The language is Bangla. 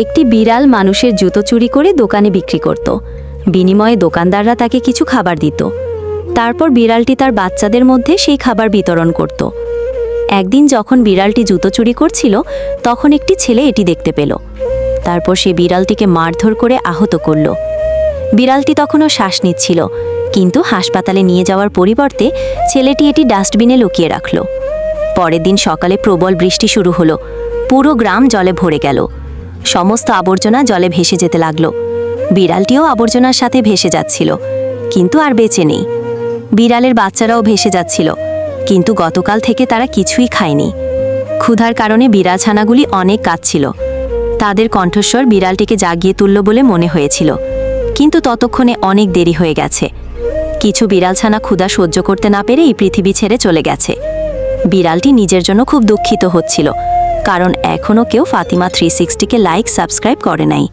একটি বিড়াল মানুষের জুতো চুরি করে দোকানে বিক্রি করত। বিনিময়ে দোকানদাররা তাকে কিছু খাবার দিত। তারপর বিড়ালটি তার বাচ্চাদের মধ্যে সেই খাবার বিতরণ করত। একদিন যখন বিড়ালটি জুতো চুরি করছিল, তখন একটি ছেলে এটি দেখতে পেল। তারপর সে বিড়ালটিকে মারধর করে আহত করল। বিড়ালটি তখনও শ্বাস নিচ্ছিল, কিন্তু হাসপাতালে নিয়ে যাওয়ার পরিবর্তে ছেলেটি এটি ডাস্টবিনে লুকিয়ে রাখল। পরের দিন সকালে প্রবল বৃষ্টি শুরু হলো। পুরো গ্রাম জলে ভরে গেল। সমস্ত আবর্জনা জলে ভেসে যেতে লাগল। বিড়ালটিও আবর্জনার সাথে ভেসে যাচ্ছিল, কিন্তু আর বেঁচে নেই। বিড়ালের বাচ্চারাও ভেসে যাচ্ছিল, কিন্তু গতকাল থেকে তারা কিছুই খায়নি। ক্ষুধার কারণে বিড়াল ছানাগুলি অনেক কাঁদছিল। তাদের কণ্ঠস্বর বিড়ালটিকে জাগিয়ে তুলল বলে মনে হয়েছিল, কিন্তু ততক্ষণে অনেক দেরি হয়ে গেছে। কিছু বিড়ালছানা ক্ষুধা সহ্য করতে না পেরে এই পৃথিবী ছেড়ে চলে গেছে। বিড়ালটি নিজের জন্য খুব দুঃখিত হচ্ছিল কারণ এখনও কেউ ফাতিমা থ্রি সিক্সটিকে লাইক সাবস্ক্রাইব করে নাই।